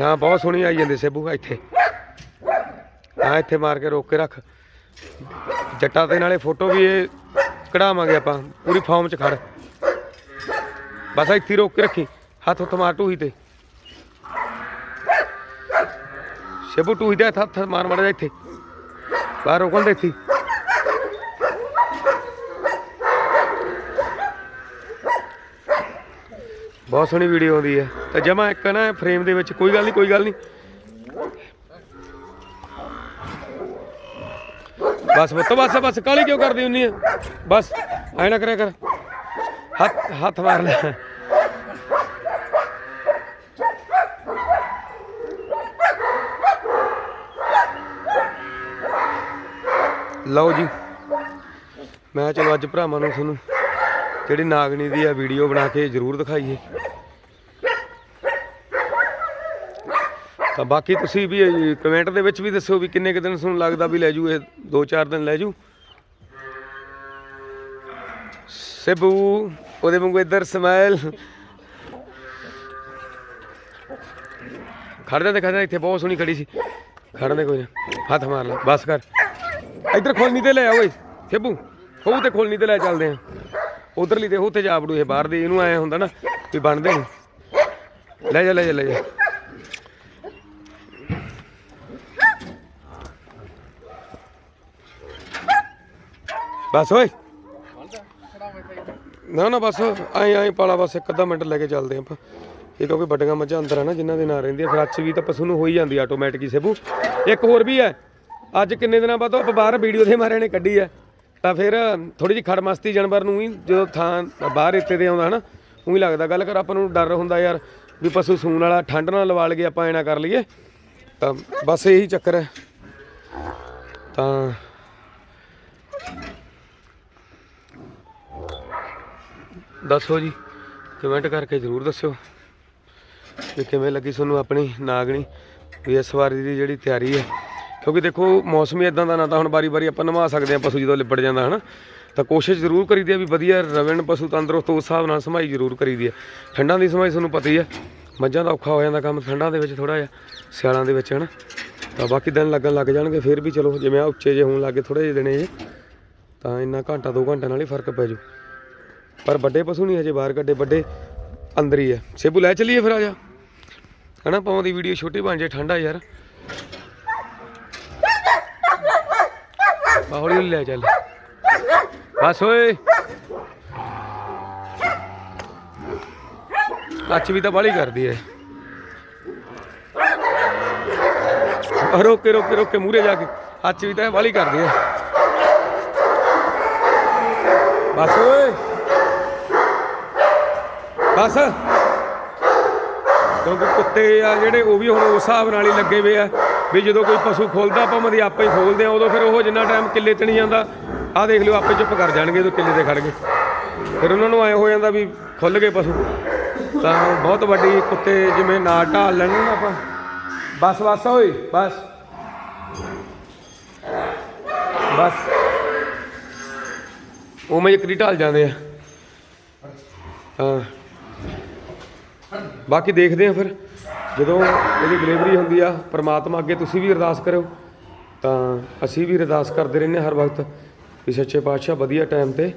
ਹਾਂ, ਬਹੁਤ ਸੋਹਣੀ ਆਈ ਜਾਂਦੀ ਸੇਬੂ ਇੱਥੇ। ਹਾਂ ਇੱਥੇ ਮਾਰ ਕੇ ਰੋਕ ਕੇ ਰੱਖ। ਜੱਟਾ ਤੇ ਨਾਲੇ ਫੋਟੋ ਵੀ ਇਹ ਕਢਾਵਾਂਗੇ ਆਪਾਂ, ਪੂਰੀ ਫਾਰਮ ਚ ਖੜ। ਬਸ ਇੱਥੇ ਰੋਕ ਕੇ ਰੱਖੀ, ਹੱਥ ਉੱਤ ਮਾਰ ਟੂਹੀ ਤੇ। ਸੇਬੂ ਟੂਹੀ ਦੇ ਹੱਥ ਮਾਰ ਮਾਰ ਜਾ ਇੱਥੇ। ਬਾਹਰ ਰੋਕਣ ਦੇ ਇੱਥੇ। ਬਹੁਤ ਸੋਹਣੀ ਵੀਡੀਓ ਆਉਂਦੀ ਹੈ ਤਾਂ ਜਮਾ ਇੱਕ ਨਾ ਫਰੇਮ ਦੇ ਵਿੱਚ ਕੋਈ ਗੱਲ ਨਹੀਂ ਕੋਈ ਗੱਲ ਨਹੀਂ ਬਸ ਪੁੱਤ, ਬਸ ਬਸ ਕਾਲੀ ਕਿਉਂ ਕਰਦੀ ਹੁੰਨੀ ਆ? ਬਸ, ਐ ਨਾ ਕਰਿਆ ਕਰ। ਹੱਥ ਹੱਥ ਮਾਰ ਲੈ। ਲਓ ਜੀ। ਮੈਂ ਚਲੋ ਅੱਜ ਭਰਾਵਾਂ ਨੂੰ ਤੁਹਾਨੂੰ ਜਿਹੜੀ ਨਾਗਣੀ ਦੀ ਆ ਵੀਡੀਓ ਬਣਾ ਕੇ ਜ਼ਰੂਰ ਦਿਖਾਈਏ। ਤਾਂ ਬਾਕੀ ਤੁਸੀਂ ਵੀ ਕਮੈਂਟ ਦੇ ਵਿੱਚ ਵੀ ਦੱਸੋ ਵੀ ਕਿੰਨੇ ਕੁ ਦਿਨ ਤੁਹਾਨੂੰ ਲੱਗਦਾ ਵੀ ਲੈ ਜੂ, ਇਹ 2-4 ਦਿਨ ਲੈ ਜੂ। ਸੇਬੂ, ਉਹਦੇ ਵਾਂਗੂ ਇੱਧਰ ਸਮਾਈਲ ਖੜਦੇ ਜਾ ਦੇਖਾ ਇੱਥੇ ਬਹੁਤ ਸੋਹਣੀ ਖੜੀ ਸੀ। ਖੜਦੇ ਕੋਈ ਨਾ, ਹੱਥ ਮਾਰ ਲੈ, ਬਸ ਕਰ। ਇੱਧਰ ਖੋਲਣੀ ਤੇ ਲੈ ਆ ਓਏ, ਸੇਬੂ ਉਹ ਤੇ ਖੋਲਣੀ ਤੇ ਲੈ ਚੱਲਦੇ ਆ। ਉਧਰਲੀ ਤੇ ਉਹ ਤੇ ਜਾ ਵੜੂ ਇਹ ਬਾਹਰ ਦੇ, ਇਹਨੂੰ ਐ ਹੁੰਦਾ ਨਾ ਵੀ ਬਣਦੇ ਨਹੀਂ ਲੈ ਜਾ ਲੈ ਜਾ ਲੈ ਜਾ। ਬਸ ਓਏ। ਨਾ ਨਾ, ਬਸ ਆਏ ਆਏ ਪਾਲਾ, ਬਸ ਇੱਕ ਅੱਧਾ ਮਿੰਟ ਲੈ ਕੇ ਚੱਲਦੇ ਆਪਾਂ। ਇਹ ਕਿਉਂਕਿ ਵੱਡੀਆਂ ਮੱਝਾਂ ਅੰਦਰ ਆ ਨਾ, ਜਿਨ੍ਹਾਂ ਦੇ ਨਾਲ ਰਹਿੰਦੀਆਂ, ਫਿਰ ਅੱਜ ਵੀ ਤਾਂ ਪਸ਼ੂ ਨੂੰ ਹੋ ਹੀ ਜਾਂਦੀ ਆਟੋਮੈਟਿਕ ਹੀ ਸੇਬੂ। ਇੱਕ ਹੋਰ ਵੀ ਹੈ। ਅੱਜ ਕਿੰਨੇ ਦਿਨਾਂ ਬਾਅਦ ਆਪਾਂ ਬਾਹਰ ਵੀਡੀਓ ਦੇ ਮਾਰਿਆ ਨੇ ਕੱਢੀ ਹੈ। ਤਾਂ ਫਿਰ ਥੋੜੀ ਜਿਹੀ ਖੜਮਸਤੀ ਜਾਨਵਰ ਨੂੰ ਹੀ ਜਦੋਂ ਥਾਂ ਬਾਹਰ ਇੱਥੇ ਦੇ ਆਉਂਦਾ ਹਨਾ, ਉਹੀ ਲੱਗਦਾ, ਗੱਲ ਕਰ ਆਪਾਂ ਨੂੰ ਡਰ ਹੁੰਦਾ ਯਾਰ ਵੀ ਪਸ਼ੂ ਸੂਣ ਵਾਲਾ ਠੰਡ ਨਾਲ ਲਵਾ ਲਈਏ ਆਪਾਂ ਐ ਕਰ ਲਈਏ। ਤਾਂ ਬਸ ਇਹੀ ਚੱਕਰ ਹੈ। ਤਾਂ ਦੱਸੋ ਜੀ ਕਮੈਂਟ ਕਰਕੇ ਜ਼ਰੂਰ ਦੱਸਿਓ ਵੀ ਕਿਵੇਂ ਲੱਗੀ ਤੁਹਾਨੂੰ ਆਪਣੀ ਨਾਗਣੀ, ਵੀ ਇਸ ਵਾਰੀ ਦੀ ਜਿਹੜੀ ਤਿਆਰੀ ਹੈ। ਕਿਉਂਕਿ ਦੇਖੋ, ਮੌਸਮ ਹੀ ਇਦਾਂ ਦਾ ਨਾ ਤਾਂ ਹੁਣ ਬਾਰੀ-ਬਾਰੀ ਆਪਾਂ ਨਵਾ ਸਕਦੇ ਹਾਂ ਪਸ਼ੂ ਜਦੋਂ ਲਿਬੜ ਜਾਂਦਾ, ਹਨਾ? ਤਾਂ ਕੋਸ਼ਿਸ਼ ਜ਼ਰੂਰ ਕਰੀਦੀ ਹੈ ਵੀ ਵਧੀਆ ਰਵਣ ਪਸ਼ੂ ਤੰਦਰੁਸਤ ਉਸ ਹਿਸਾਬ ਨਾਲ ਸਮਾਈ ਜ਼ਰੂਰ ਕਰੀਦੀ ਹੈ ਠੰਡਾਂ ਦੀ ਸਮਾਈ ਤੁਹਾਨੂੰ ਪਤਾ ਹੀ ਹੈ ਮੱਝਾਂ ਦਾ ਔਖਾ ਹੋ ਜਾਂਦਾ ਕੰਮ ਠੰਡਾਂ ਦੇ ਵਿੱਚ ਥੋੜਾ ਜਿਹਾ, ਸਿਆਲਾਂ ਦੇ ਵਿੱਚ, ਹਨਾ? ਤਾਂ ਬਾਕੀ ਦਿਨ ਲੱਗਣ ਲੱਗ ਜਾਣਗੇ, ਫਿਰ ਵੀ ਚਲੋ, ਜਿਵੇਂ ਆ ਉੱਚੇ ਜੇ ਹੋਣ ਲੱਗੇ ਥੋੜੇ ਜਿਹੇ ਦਿਨੇ ਜੇ ਤਾਂ ਇੰਨਾ ਘੰਟਾ 2 ਘੰਟੇ ਨਾਲ ਹੀ ਫ਼ਰਕ ਪੈ ਜੂ ਪਰ ਵੱਡੇ ਪਸ਼ੂ ਨਹੀਂ ਹਜੇ, ਬਾਹਰ ਕੱਢੇ ਵੱਡੇ ਅੰਦਰ ਹੀ ਆ। ਸੇਬੂ ਲੈ ਚੱਲੀਏ ਫਿਰ ਆ ਜਾ। ਹਨਾ ਪਾਉਂ ਦੀ ਵੀਡੀਓ ਛੋਟੀ ਬਣ ਜੇ ਠੰਡਾ ਯਾਰ। ਬਾ ਹੌਲੀ ਹੌਲੀ ਲੈ ਚੱਲ। ਬਸ ਓਏ। ਅੱਛ ਵੀ ਤਾਂ ਬਾਲੀ ਕਰਦੀ ਐ। ਰੋਕੇ ਰੋਕੇ ਰੋਕੇ ਮੂਰੇ ਜਾ ਕੇ। ਅੱਛ ਵੀ ਤਾਂ ਬਾਲੀ ਕਰਦੀ ਐ। ਬਸ ਓਏ। ਬਸ। ਕਿਉਂਕਿ ਕੁੱਤੇ ਆ ਜਿਹੜੇ, ਉਹ ਵੀ ਹੁਣ ਉਸ ਹਿਸਾਬ ਨਾਲ ਹੀ ਲੱਗੇ ਹੋਏ ਆ। ਵੀ ਜਦੋਂ ਕੋਈ ਪਸ਼ੂ ਖੋਲਦਾ, ਆਪਾਂ ਮਦੀ ਆਪੇ ਹੀ ਖੋਲਦੇ ਆ ਉਦੋਂ ਫਿਰ ਉਹ ਜਿੰਨਾ ਟਾਈਮ ਕਿੱਲੇ ਤੇ ਨਹੀਂ ਜਾਂਦਾ, ਆਹ ਦੇਖ ਲਿਓ, ਆਪੇ ਚੁੱਪ ਕਰ ਜਾਣਗੇ, ਜਦੋਂ ਕਿੱਲੇ ਤੇ ਖੜ ਗਏ। ਫਿਰ ਉਹਨਾਂ ਨੂੰ ਐ ਹੋ ਜਾਂਦਾ ਵੀ ਖੁੱਲ ਗਏ ਪਸ਼ੂ। ਤਾਂ ਬਹੁਤ ਵੱਡੀ ਕੁੱਤੇ ਜਿਵੇਂ ਨਾ ਢਾਲ ਲੈਣ ਨਾ ਆਪਾਂ। ਬਸ ਬਸ, ਓਏ, ਬਸ। ਬਸ। ਉਹ ਮੈਂ ਇੱਕ ਢਾਲ ਜਾਂਦੇ ਆ। ਹਾਂ। ਬਾਕੀ ਦੇਖਦੇ ਆ ਫਿਰ। ਜਦੋਂ ਇਹਦੀ ਡਿਲੀਵਰੀ ਹੁੰਦੀ ਆ, ਪਰਮਾਤਮਾ ਅੱਗੇ ਤੁਸੀਂ ਵੀ ਅਰਦਾਸ ਕਰਿਓ, ਤਾਂ ਅਸੀਂ ਵੀ ਅਰਦਾਸ ਕਰਦੇ ਰਹਿੰਦੇ ਹਾਂ ਹਰ ਵਕਤ ਵੀ ਸੱਚੇ ਪਾਤਸ਼ਾਹ ਵਧੀਆ ਟਾਈਮ ਤੇ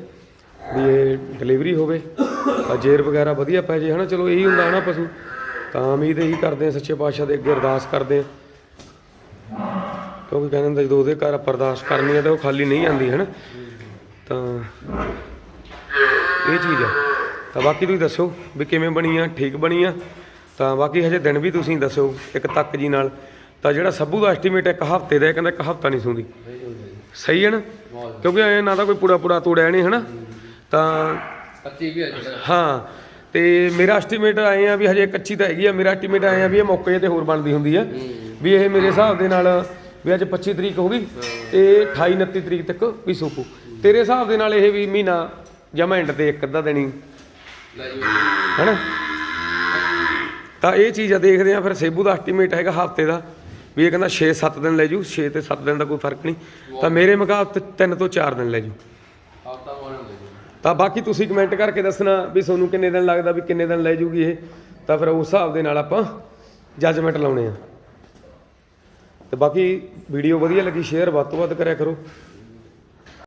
ਵੀ ਇਹ ਡਿਲੀਵਰੀ ਹੋਵੇ। ਤਾਂ ਜੇਰ ਵਗੈਰਾ ਵਧੀਆ ਪੈ ਜੇ, ਹਨਾ? ਚਲੋ ਇਹੀ ਹੁੰਦਾ ਨਾ ਪਸ਼ੂ। ਤਾਂ ਉਮੀਦ ਇਹੀ ਕਰਦੇ ਆ ਸੱਚੇ ਪਾਤਸ਼ਾਹ ਦੇ ਅੱਗੇ ਅਰਦਾਸ ਕਰਦੇ ਆ ਕਿਉਂਕਿ ਕਹਿੰਦੇ ਹੁੰਦੇ ਜਦੋਂ ਉਹਦੇ ਘਰ ਆਪਾਂ ਅਰਦਾਸ ਕਰਨੀ ਹੈ ਤਾਂ ਉਹ ਖਾਲੀ ਨਹੀਂ ਆਉਂਦੀ, ਹਨਾ? ਤਾਂ ਇਹ ਚੀਜ਼ ਆ। ਤਾਂ ਬਾਕੀ ਤੁਸੀਂ ਦੱਸੋ ਵੀ ਕਿਵੇਂ ਬਣੀ ਆ, ਠੀਕ ਬਣੀ ਆ? ਤਾਂ ਬਾਕੀ ਹਜੇ ਦਿਨ ਵੀ ਤੁਸੀਂ ਦੱਸੋ ਇੱਕ ਤੱਕ ਜੀ ਨਾਲ। ਤਾਂ ਜਿਹੜਾ ਸੱਬੂ ਦਾ ਐਸਟੀਮੇਟ ਇੱਕ ਹਫ਼ਤੇ ਦਾ ਹੈ, ਕਹਿੰਦਾ ਇੱਕ ਹਫਤਾ ਨਹੀਂ ਸੁੰਦੀ। ਸਹੀ ਹੈ ਨਾ? ਕਿਉਂਕਿ ਐ ਨਾ ਤਾਂ ਕੋਈ ਪੂਰਾ ਪੂਰਾ ਤੋੜਿਆ ਨਹੀਂ ਹਨਾ? ਤਾਂ 25 ਵੀ ਜਿਹੜਾ। ਹਾਂ ਤੇ ਮੇਰਾ ਐਸਟੀਮੇਟ ਆਏ ਆ ਵੀ ਹਜੇ ਕੱਚੀ ਤਾਂ ਹੈਗੀ ਆ। ਮੇਰਾ ਐਸਟੀਮੇਟ ਆਏ ਆ ਵੀ ਇਹ ਮੌਕੇ ਤੇ ਹੋਰ ਬਣਦੀ ਹੁੰਦੀ ਆ। ਵੀ ਇਹ ਮੇਰੇ ਹਿਸਾਬ ਦੇ ਨਾਲ ਵੀ ਅੱਜ 25 ਤਰੀਕ ਹੋ ਗਈ ਤੇ 28 29 ਤਰੀਕ ਤੱਕ ਵੀ ਸੁੱਕੂ ਤੇਰੇ ਹਿਸਾਬ ਦੇ ਨਾਲ ਇਹ ਵੀ ਮਹੀਨਾ ਜਮਾ ਐਂਡ ਤੇ ਇੱਕ ਅੱਧਾ ਦਿਨੀ ਲੈ ਜੀ। ਹੈਨਾ? ਤਾਂ ਇਹ ਚੀਜ਼ ਆ ਦੇਖਦੇ ਆ ਫਿਰ ਸੇਬੂ ਦਾ ਐਸਟੀਮੇਟ ਹੈਗਾ ਹਫ਼ਤੇ ਦਾ ਵੀ ਇਹ ਕਹਿੰਦਾ 6-7 ਦਿਨ ਲੈ ਜੂ 6 ਤੇ 7 ਦਿਨ ਦਾ ਕੋਈ ਫ਼ਰਕ ਨਹੀਂ। ਤਾਂ ਮੇਰੇ ਮੁਕਾਬਲੇ 3 ਤੋਂ 4 ਦਿਨ ਜੂ। ਲੈ ਜੀ। ਤਾਂ ਬਾਕੀ ਤੁਸੀਂ ਕਮੈਂਟ ਕਰਕੇ ਦੱਸਣਾ ਵੀ ਤੁਹਾਨੂੰ ਕਿੰਨੇ ਦਿਨ ਲੱਗਦਾ ਵੀ ਕਿੰਨੇ ਦਿਨ ਲੈ ਜੂਗੀ ਇਹ। ਤਾਂ ਫਿਰ ਉਸ ਹਿਸਾਬ ਦੇ ਨਾਲ ਆਪਾਂ ਜੱਜਮੈਂਟ ਲਾਉਣੇ ਆ। ਤੇ ਬਾਕੀ ਵੀਡੀਓ ਵਧੀਆ ਲੱਗੀ ਸ਼ੇਅਰ ਵੱਧ ਤੋਂ ਵੱਧ ਕਰਿਆ ਕਰੋ।